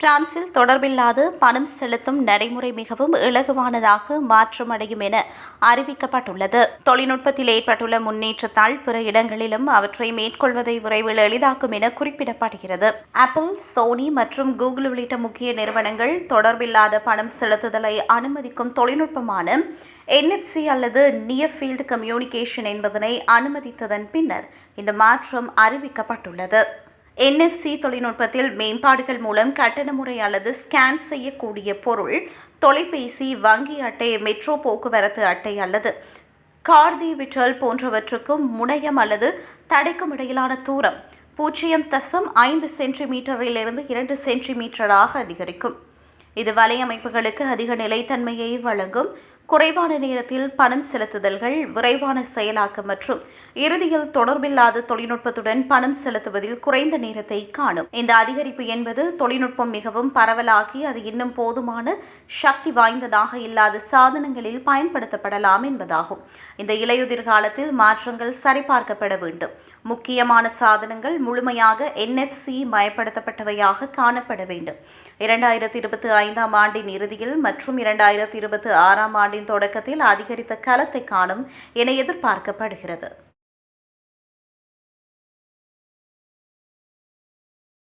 பிரான்சில் தொடர்பில்லாது பணம் செலுத்தும் நடைமுறை மிகவும் இலகுவானதாக மாற்றமடையும் என அறிவிக்கப்பட்டுள்ளது. தொழில்நுட்பத்தில் ஏற்பட்டுள்ள முன்னேற்றத்தால் பிற இடங்களிலும் அவற்றை மேற்கொள்வதை விரைவில் எளிதாக்கும் என குறிப்பிடப்படுகிறது. ஆப்பிள் சோனி மற்றும் கூகுள் உள்ளிட்ட முக்கிய நிறுவனங்கள் தொடர்பில்லாத பணம் செலுத்துதலை அனுமதிக்கும் தொழில்நுட்பமான என்எஃப்சி அல்லது நியர் ஃபீல்டு கம்யூனிகேஷன் என்பதனை அனுமதித்ததன் பின்னர் இந்த மாற்றம் அறிவிக்கப்பட்டுள்ளது. என்எஃப்சி தொழில்நுட்பத்தில் மேம்பாடுகள் மூலம் கட்டண முறை அல்லது ஸ்கேன் செய்யக்கூடிய பொருள் தொலைபேசி வங்கி அட்டை மெட்ரோ போக்குவரத்து அட்டை அல்லது கார்தி விட்டல் போன்றவற்றுக்கும் முனையம் அல்லது தடைக்கும் இடையிலான தூரம் பூஜ்ஜியம் தசம் ஐந்து சென்டிமீட்டரிலிருந்து இரண்டு சென்டிமீட்டராக அதிகரிக்கும். இது வலையமைப்புகளுக்கு அதிக நிலைத்தன்மையை வழங்கும் குறைவான நேரத்தில் பணம் செலுத்துதல்கள் விரைவான செயலாக்கம் மற்றும் இறுதியில் தொடர்பில்லாத தொழில்நுட்பத்துடன் பணம் செலுத்துவதில் குறைந்த நேரத்தை காணும். இந்த அதிகரிப்பு என்பது தொழில்நுட்பம் மிகவும் பரவலாகி அது இன்னும் போதுமான சக்தி வாய்ந்ததாக இல்லாத சாதனங்களில் பயன்படுத்தப்படலாம் என்பதாகும். இந்த இலையுதிர் காலத்தில் மாற்றங்கள் சரிபார்க்கப்பட வேண்டும். முக்கியமான சாதனங்கள் முழுமையாக என்எஃப்சி மயப்படுத்தப்பட்டவையாக காணப்பட வேண்டும். இரண்டாயிரத்தி இருபத்தி ஐந்தாம் ஆண்டின் இறுதியில் மற்றும் இரண்டாயிரத்தி இருபத்தி ஆறாம் ஆண்டின் தொடக்கத்தில் அதிகரித்த கலத்தை காணும் என எதிர்பார்க்கப்படுகிறது.